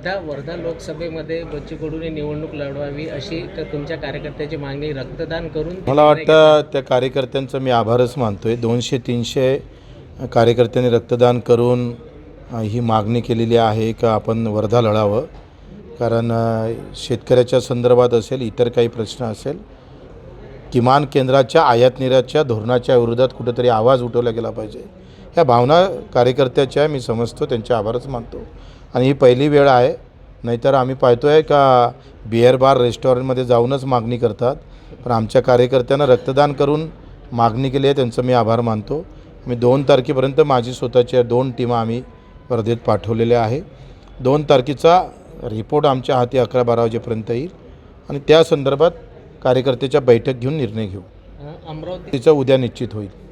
वर्धा वर्धा लोकसभेमध्ये बच्चू कडूने निवडणूक लढवावी अशी तुमच्या कार्यकर्त्याची मागणी रक्तदान करून मला वाटतं त्या कार्यकर्त्यांचा मी आभारच मानतोय. दोनशे तीनशे कार्यकर्त्यांनी रक्तदान करून ही मागणी केलेली आहे का आपण वर्धा लढावं? कारण शेतकऱ्याच्या संदर्भात असेल इतर काही प्रश्न असेल किमान केंद्राच्या आयात निर्यातच्या धोरणाच्या विरोधात कुठेतरी आवाज उठवला गेला पाहिजे. ह्या भावना कार्यकर्त्याच्या मी समजतो त्यांचे आभारच मानतो. आणि ही पहिली वेळ आहे. नाहीतर आम्ही पाहतो आहे का बिअर बार रेस्टॉरंटमध्ये जाऊनच मागणी करतात. पण आमच्या कार्यकर्त्यांना रक्तदान करून मागणी केली आहे त्यांचं मी आभार मानतो. मी दोन तारखेपर्यंत माझी स्वतःच्या दोन टीमा आम्ही वर्धेत पाठवलेल्या आहे दोन तारखेचा रिपोर्ट आमच्या हाती अकरा बारा वाजेपर्यंत येईल. आणि त्या संदर्भात कार्यकर्त्याच्या बैठक घेऊन निर्णय घेऊ. अ, अमरावती तिचं उद्या निश्चित होईल.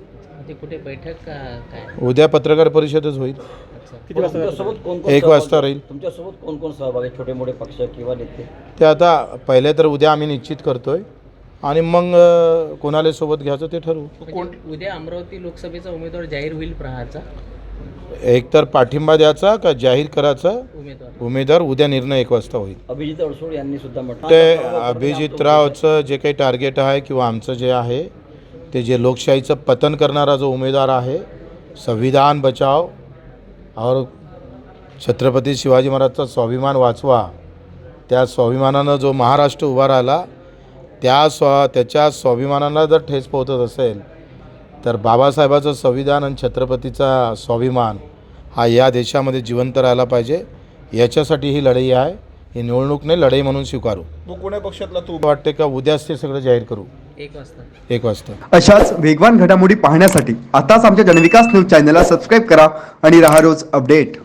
कुठे बैठक काय? उद्या पत्रकार परिषदच होईल. अच्छा तुमच्यासोबत कोण कोण एक सहभागी- वाजता राहील. तुमच्यासोबत कोण कोण सहभागी? आहे? छोटे मोठे पक्ष किंवा नेते? ते आता पहिले तर उद्या आम्ही निश्चित करतोय. आणि मग अ, कोणाला सोबत घ्यायचं ते ठरवू. म्हणजे उद्या अमरावती लोकसभेचा उमेदवार जाहीर होईल प्रहारचा? एक तर पाठिंबा द्यायचा का जाहीर करायचा? उमेदवार. उमेदवार उद्या निर्णय एक वाजता होईल. अभिजित अडसूळ यांनी सुद्धा म्हटलं ते अभिजितरावचं जे काही टार्गेट आहे किंवा आमचं जे आहे ते जे लोकशाहीचं पतन करणारा जो उमेदवार आहे संविधान बचाव और छत्रपती शिवाजी महाराजचा स्वाभिमान वाचवा. त्या स्वाभिमानानं जो महाराष्ट्र उभा राहिला त्या स्वा त्याच्या स्वाभिमानाला जर ठेस पोहोचत असेल तर बाबासाहेबाचं संविधान आणि छत्रपतीचा स्वाभिमान हा या देशामध्ये जिवंत राहिला पाहिजे. याच्यासाठी ही लढाई आहे. ही निवडणूक नाही लढाई म्हणून स्वीकारू. तू कोण्या पक्षातला तू? वाटते का उद्याच ते सगळं जाहीर करू. एक वाजता. एक वाजता. अशाच वेगवान घडामोडी पाहण्यासाठी आताच आमच्या जनविकास न्यूज चॅनलला सबस्क्राईब करा आणि राहा रोज अपडेट.